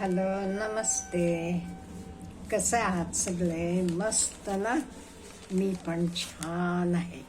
Hello नमस्ते. कसे आहात सगळे? मस्त ना? मी पण छान आहे.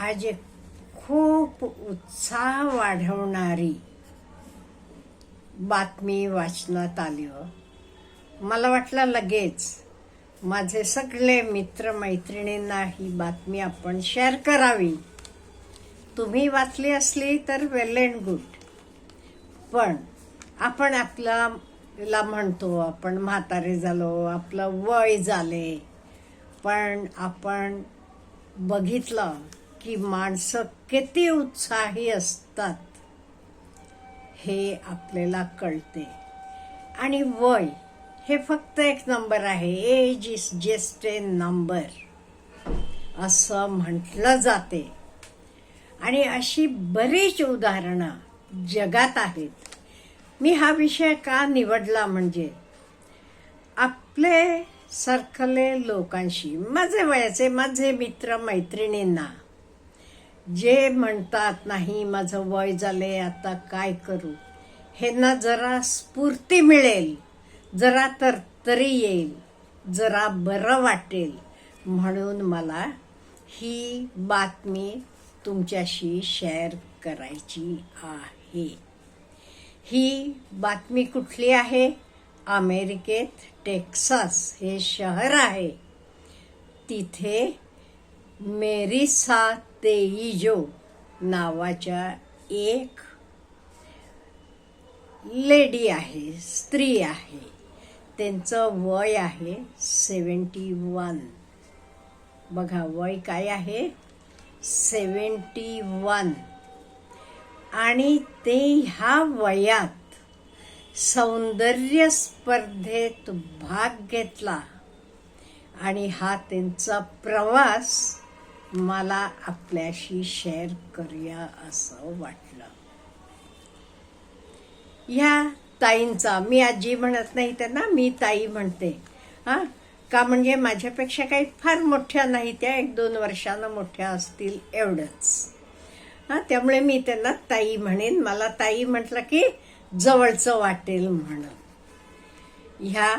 आज एक खूप उत्साह वाढवणारी बातमी वाचनात आली हो. मला वाटलं लगेच माझे सगळे मित्रमैत्रिणींना ही बातमी आपण शेअर करावी. तुम्ही वाचली असली तर वेल अँड गुड पण आपण आपल्याला म्हणतो आपण म्हातारे झालो आपलं वय झाले पण आपण बघितलं की माणसं किती उत्साही असतात हे आपल्याला कळते. आणि वय हे फक्त एक नंबर आहे. Age is just a number असं म्हटलं जाते. आणि अशी बरीच उदाहरणं जगात आहेत. मी हा विषय का निवडला म्हणजे? आपले सरकले लोकांशी माझे वयाचे माझे मित्र मैत्रिणींना जे म्हणतात नाही माझं वय झाले आता काय करू? ह्यांना जरा स्फूर्ती मिळेल जरा तर तरी येईल जरा बरं वाटेल. म्हणून मला ही बातमी तुमच्याशी शेअर करायची आहे. ही बातमी कुठली आहे? अमेरिकेत टेक्सास हे शहर आहे. तिथे मेरिसा तेईजो नावाच्या एक लेडी आहे स्त्री आहे. त्यांचं वय आहे सेवन्टी वन. बघा वय काय आहे? Seventy one. आणि ते ह्या वयात सौंदर्य स्पर्धेत भाग घेतला. आणि हा त्यांचा प्रवास मला आपल्याशी शेअर करूया असं वाटलं. ह्या ताईंचा मी आजी म्हणत नाही त्यांना मी ताई म्हणते. हा? का म्हणजे माझ्यापेक्षा काही फार मोठ्या नाही त्या एक दोन वर्षानं मोठ्या असतील एवढंच. हा त्यामुळे मी त्यांना ताई म्हणेन. मला ताई म्हटलं की जवळचं वाटेल म्हणून. ह्या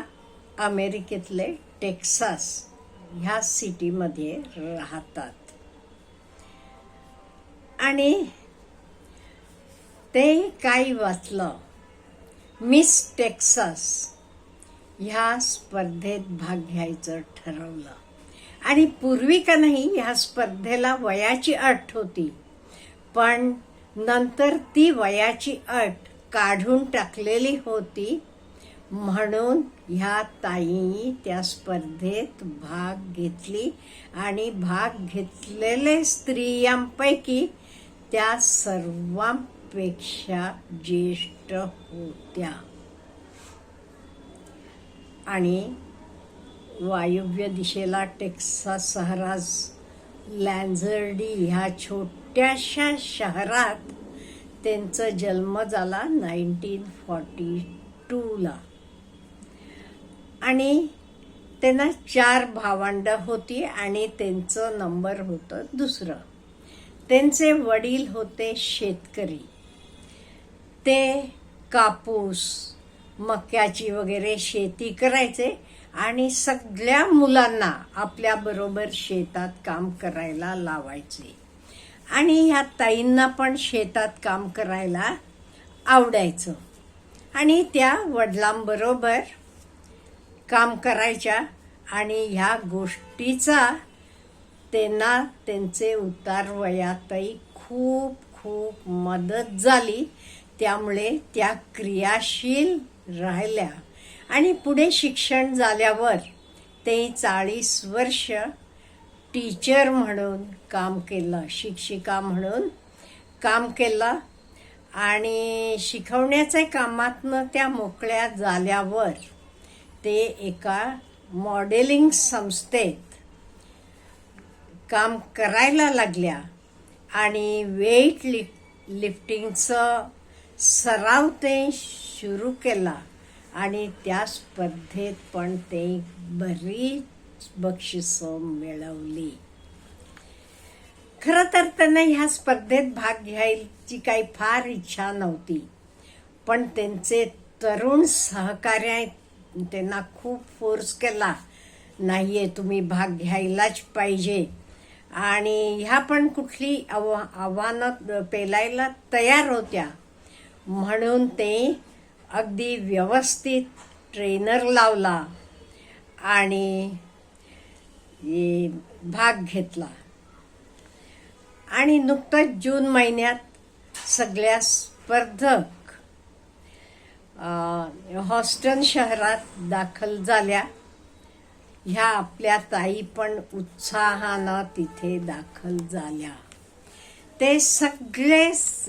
अमेरिकेतले टेक्सास ह्या सिटीमध्ये राहतात. आणि ते काय वाचलं? मिस टेक्सास ह्या स्पर्धेत भाग घ्यायचं ठरवलं. आणि पूर्वी का नाही ह्या स्पर्धेला वयाची अट होती. पण नंतर ती वयाची अट काढून टाकलेली होती म्हणून ह्या ताई त्या स्पर्धेत भाग घेतली आणि भाग घेतलेले स्त्रियांपैकी त्या सर्वांपेक्षा ज्येष्ठ होत्या. आणि वायव्य दिशेला टेक्सास सहराज लँझर्डी ह्या छोट्याशा शहरात त्यांचा जन्म झाला नाईन्टीन फॉर्टी टूला. आणि त्यांना चार भावंड होती आणि त्यांचं नंबर होतं दुसरं. त्यांचे वडील होते शेतकरी. ते कापूस मक्याची वगैरे शेती करायचे आणि सगळ्या मुलांना आपल्याबरोबर शेतात काम करायला लावायचे. आणि ह्या ताईंना पण शेतात काम करायला आवडायचं. आणि त्या वडिलांबरोबर काम करायच्या आणि ह्या गोष्टीचा त्यांना त्यांचे उतार वयातही खूप खूप मदत झाली. त्यामुळे त्या क्रियाशील राहिल्या. आणि पुढे शिक्षण झाल्यावर ते चाळीस वर्ष टीचर म्हणून काम केलं शिक्षिका म्हणून काम केलं. आणि शिकवण्याच्या कामातनं त्या मोकळ्या झाल्यावर ते एका मॉडेलिंग संस्थेत काम करायला लागल्या. आणि वेट लिफ लिफ्टिंगचं सराव ते सुरू केला. आणि त्या स्पर्धेत पण ते बरीच बक्षिस मिळवली. खरं तर त्यांना ह्या स्पर्धेत भाग घ्यायची काही फार इच्छा नव्हती. पण त्यांचे तरुण सहकार्य त्यांना खूप फोर्स केला. नाही आहे तुम्ही भाग घ्यायलाच पाहिजे. आणि ह्या पण कुठली आव आव्हानं पेलायला तयार होत्या. म्हणून ते अगदी व्यवस्थित ट्रेनर लावला. आणि भाग घेतला. आणि नुकतंच जून महिन्यात सगळ्या स्पर्धक हॉस्टन शहरात दाखल झाल्या. ह्या आपल्या ताई पण उत्साहानं तिथे दाखल झाल्या. ते सगळे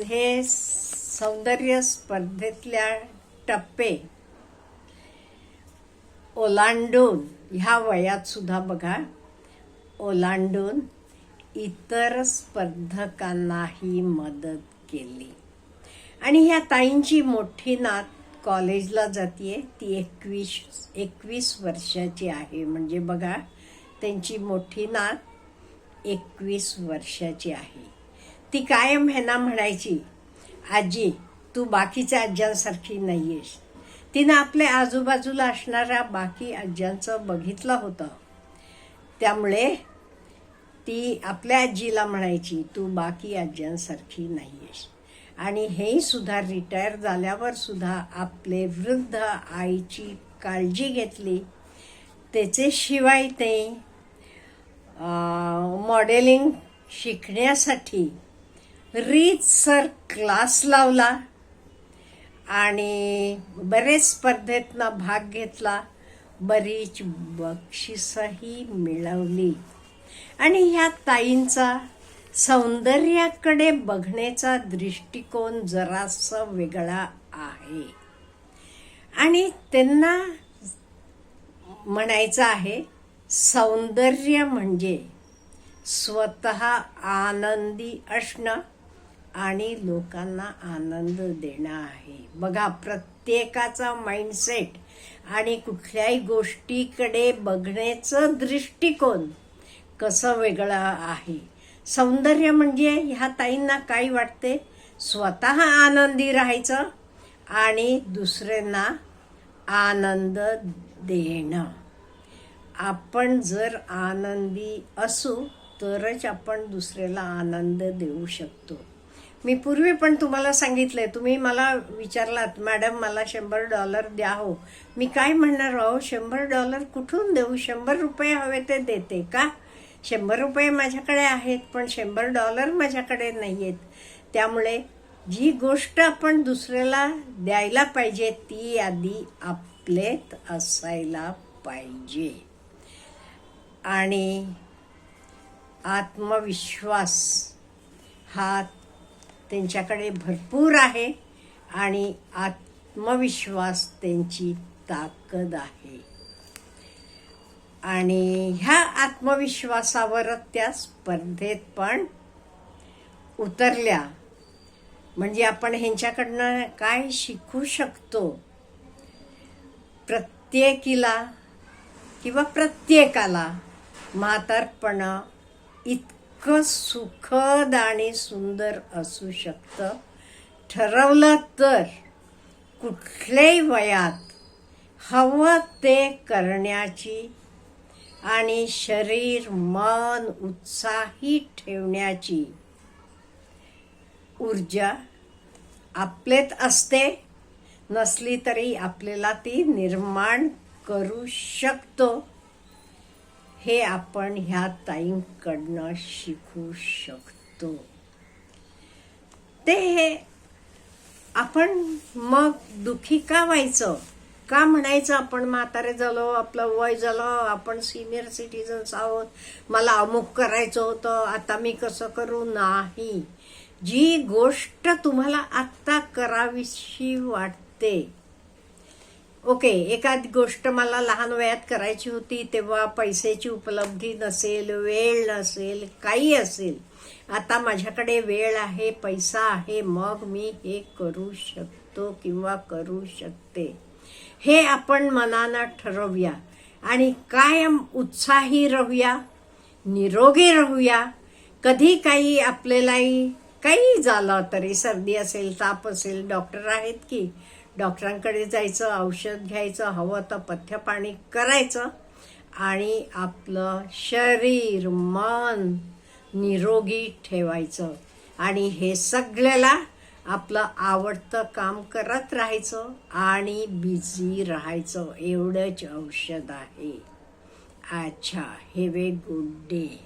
हे सौंदर्य स्पर्धेतल्या टप्पे ओलांडून ह्या वयात सुद्धा बघा ओलांडून इतर स्पर्धकांनाही मदत केली. आणि ह्या ताईंची मोठी नात कॉलेजला जाते ती एकवीस एकवीस वर्षाची आहे. म्हणजे बघा त्यांची मोठी नात एकवीस वर्षाची आहे. ती कायम ह्यांना म्हणायची आजी तू बाकीच्या आज्यांसारखी आहेस तिनं आपल्या आजूबाजूला असणाऱ्या बाकी आज्यांचं बघितलं होतं. त्यामुळे ती आपल्या आजीला म्हणायची तू बाकी आज्यांसारखी नाहीयेस. आणि हे सुद्धा रिटायर झाल्यावर सुद्धा आपले वृद्ध आईची काळजी घेतली. त्याचे शिवाय ते मॉडेलिंग शिकण्यासाठी रीतसर क्लास लावला आणि बरेच स्पर्धेतनं भाग घेतला. बरीच बक्षिसही मिळवली. आणि ह्या ताईंचा सौंदर्याकडे बघण्याचा दृष्टिकोन जरासा वेगळा आहे. आणि त्यांना म्हणायचं आहे सौंदर्य म्हणजे स्वतः आनंदी असणं आणि लोकांना आनंद देणं आहे. बघा प्रत्येकाचा माइंडसेट आणि कुठल्याही गोष्टीकडे बघण्याचं दृष्टिकोन कसं वेगळं आहे. सौंदर्य म्हणजे ह्या ताईंना काय वाटते? स्वतः आनंदी राहायचं आणि दुसऱ्यांना आनंद देणं. आपण जर आनंदी असू तरच आपण दुसऱ्याला आनंद देऊ शकतो. मी पूर्वी पण तुम्हाला सांगितलंय तुम्ही मला विचारलात मॅडम मला शंभर डॉलर द्या हो. मी काय म्हणणार अहो शंभर डॉलर कुठून देऊ? शंभर रुपये हवे ते देते का? शंभर रुपये माझ्याकडे आहेत पण शंभर डॉलर माझ्याकडे नाही आहेत त्यामुळे जी गोष्ट आपण दुसऱ्याला द्यायला पाहिजे ती आधी आपलेत असायला पाहिजे. आणि आत्मविश्वास हा त्यांच्याकडे भरपूर आहे आणि आत्मविश्वास त्यांची ताकद आहे. आणि ह्या आत्मविश्वासावरच त्या स्पर्धेत पण उतरल्या. म्हणजे आपण ह्यांच्याकडनं काय शिकू शकतो? प्रत्येकीला किंवा प्रत्येकाला म्हातारपणा इत इतकं सुखद आणि सुंदर असू शकतं. ठरवलं तर कुठल्याही वयात हवं ते करण्याची आणि शरीर मन उत्साही ठेवण्याची ऊर्जा आपलेत असते. नसली तरी आपल्याला ती निर्माण करू शकतो. हे आपण ह्या ताईंकडनं शिकू शकतो. ते हे आपण मग दुखी का व्हायचं? का म्हणायचं आपण म्हातारे झालो आपलं वय झालं आपण सिनियर सिटीजन्स आहोत मला अमुक करायचं होतं आता मी कसं करू? नाही. जी गोष्ट तुम्हाला आत्ता करावीशी वाटते ओके एखादी गोष्ट मला लहान वयात करायची होती तेव्हा पैशाची उपलब्धी नसेल वेळ नसेल काही असेल. आता माझ्याकडे वेळ आहे पैसा आहे मग मी हे करू शकतो किंवा करू शकते. हे आपण मनानं ठरवूया. आणि कायम उत्साही राहूया निरोगी राहूया. कधी काही आपल्यालाही काही झालं तरी सर्दी असेल ताप असेल डॉक्टर आहेत की डॉक्टरांकडे जायचं औषध घ्यायचं हवं तर पथ्य पाणी करायचं. आणि आपलं शरीर मन निरोगी ठेवायचं. आणि हे सगळ्याला आपलं आवडतं काम करत राहायचं आणि बिझी राहायचं. एवढंच औषध आहे. अच्छा हे ए गुड डे.